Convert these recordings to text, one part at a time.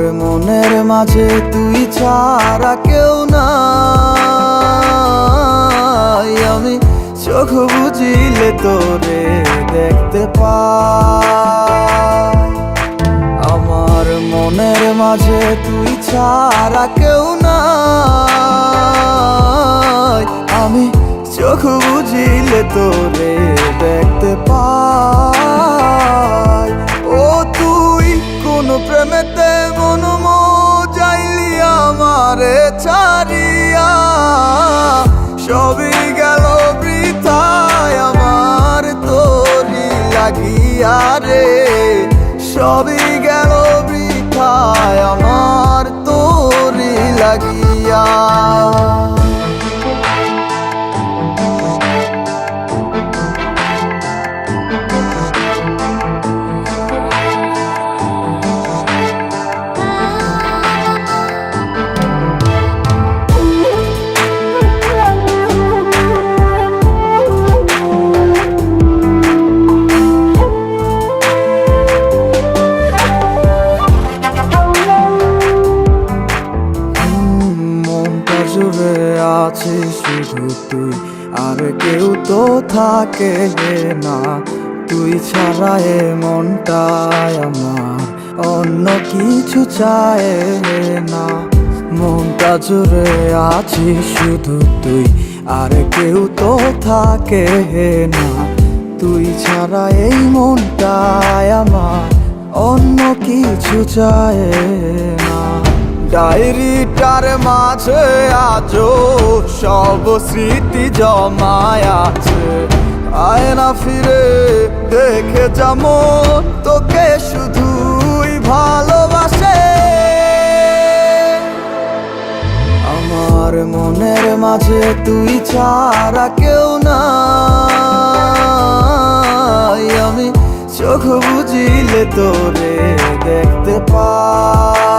আমার মনের মাঝে তুই ছাড়া কেউ নাই। আমি চোখ বুঝিলে তোরে দেখতে আমার মনের মাঝে তুই ছাড়া কেউ নাই। আমি চোখ বুঝিলে তোরে দেখতে আমারে ছাড়িয়া সবই গেল বৃথায়। আমার তোরি লাগিয়া রে, সবই গেল বৃথায়। আমার তোরি লাগিয়া। আছে শুধু তুই, আর কেউ তো থাকে না। তুই ছাড়া এ মনটায় আমার, অন্য কিছু চায় না। মনটা জুড়ে আছি শুধু তুই, আর কেউ তো থাকে না। তুই ছাড়া এই মনটায় আমার, অন্য কিছু চায় না। ডায়েরিটার মাঝে আজও সব স্মৃতি জমায় আছে। আয়না ফিরে, দেখে যেমন তোকে শুধুই ভালোবাসে। আমার মনের মাঝে তুই ছাড়া কেউ না আমি চোখ বুঝিলে তোরে দেখতে আমার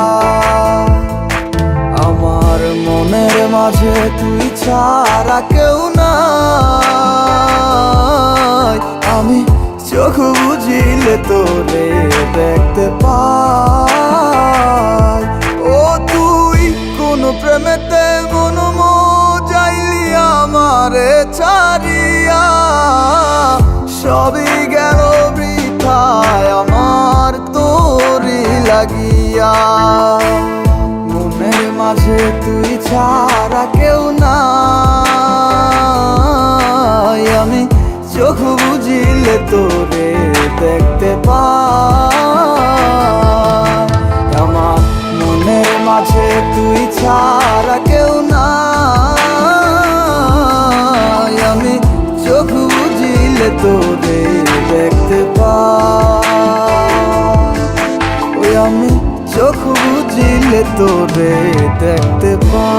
মনের মাঝে তুই ছাড়া কেউ নাই। আমি চোখ বুঝিলে তোরে দেখতে পাই। ও তুই কোন প্রেমেতে মন যাইলি আমারে ছাড়িয়া। সবই গেল বৃথায় আমার তোরি লাগিয়া। মনের মাঝে তুই ছাড়া কেউ না আমি চোখ বুঝিলে তোরে দেখতে পাই। চোখ বুঝিলে তোরে দেখতে পা